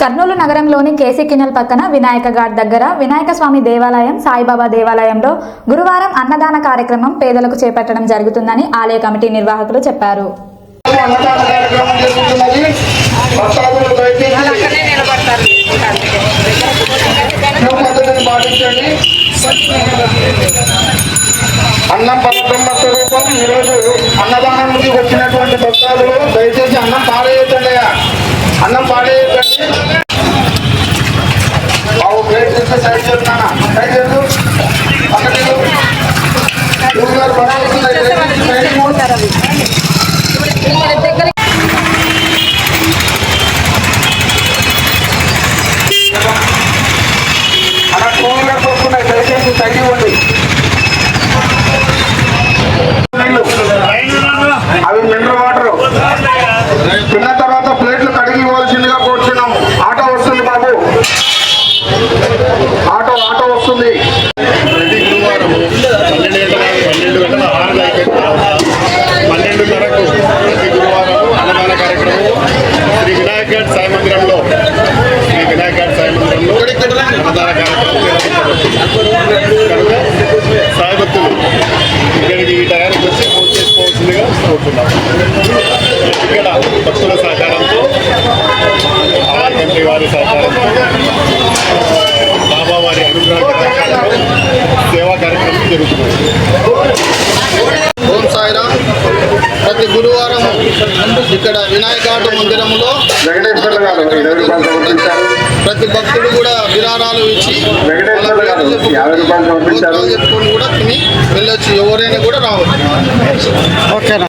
కర్నూలు నగరంలోని కేసీ కినల్ పక్కన వినాయక ఘాట్ దగ్గర వినాయక స్వామి దేవాలయం సాయిబాబా దేవాలయంలో గురువారం అన్నదాన కార్యక్రమం పేదలకు చేపట్టడం జరుగుతుందని ఆలయ కమిటీ నిర్వాహకులు చెప్పారు. అన్నం పరబ్రహ్మ స్వరూపం ఈరోజు అన్నదానం వచ్చినటువంటి భక్తాదులు దయచేసి అన్నం పాడేయద్దండి అన్నం బాబు ప్లేట్ చేస్తే సైడ్ సైడ్ పక్కకి అలా దయచేసి సైడ్ ఇవ్వండి అవి మినరల్ వాటర్. తిన్న తర్వాత ప్లేట్లు కడిగి ఇవ్వాల్సిందిగా ఆటో వస్తుంది బాబు. కోరుతున్నాం ఇక్కడ భక్తుల సహకారంతో ఆలయ కమిటీ వారి సహకారంతో బాబా వారి అనుగ్రహ సేవా కార్యక్రమం ఓం సాయిరామ్. ప్రతి గురువారం ఇక్కడ వినాయక ఆట మందిరంలో ప్రతి భక్తుడు కూడా విరాళాలు ఇచ్చి చెప్పుకొని కూడా తిని వెళ్ళొచ్చు. ఎవరైనా కూడా రావచ్చు.